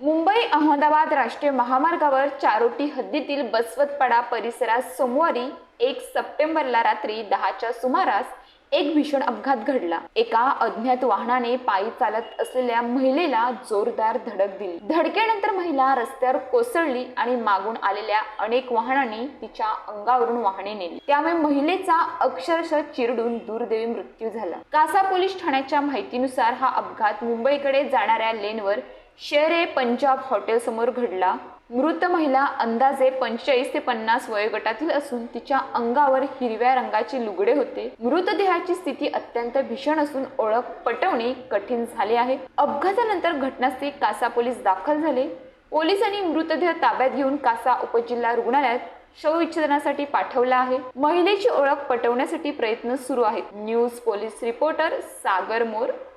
मुंबई अहमदाबाद राष्ट्रीय महामार्गावर चारोटी हद्दीतील बसवतपाडा परिसरात सोमवारी एक सप्टेंबरला रात्री दहाच्या सुमारास एक भीषण अपघात घडला. एका अज्ञात वाहनाने पायी चालत असलेल्या महिलेला जोरदार धडक दिली. धडकेनंतर महिला रस्त्यावर कोसळली आणि मागून आलेल्या अनेक वाहनांनी तिच्या अंगावरून वाहने नेली. त्यामुळे महिलेचा अक्षरशः चिरडून दुर्दैवी मृत्यू झाला. कासा पोलीस ठाण्याच्या माहितीनुसार हा अपघात मुंबईकडे जाणाऱ्या लेनवर शेर ए पंजाब हॉटेल समोर घडला. मृत महिला अंदाजे पंचेचाळीस ते पन्नास वयोगटातील असून तिच्या अंगावर हिरव्या रंगाचे लुगडे होते. मृतदेहाची स्थिती अत्यंत भीषण असून ओळख पटवणे कठीण झाले आहे. अपघातानंतर घटनास्थळी कासा पोलीस दाखल झाले. पोलिसांनी मृतदेह ताब्यात घेऊन कासा उपजिल्हा रुग्णालयात शवविच्छेदनासाठी पाठवला आहे. महिलेची ओळख पटवण्यासाठी प्रयत्न सुरू आहेत. News police reporter Sagar More.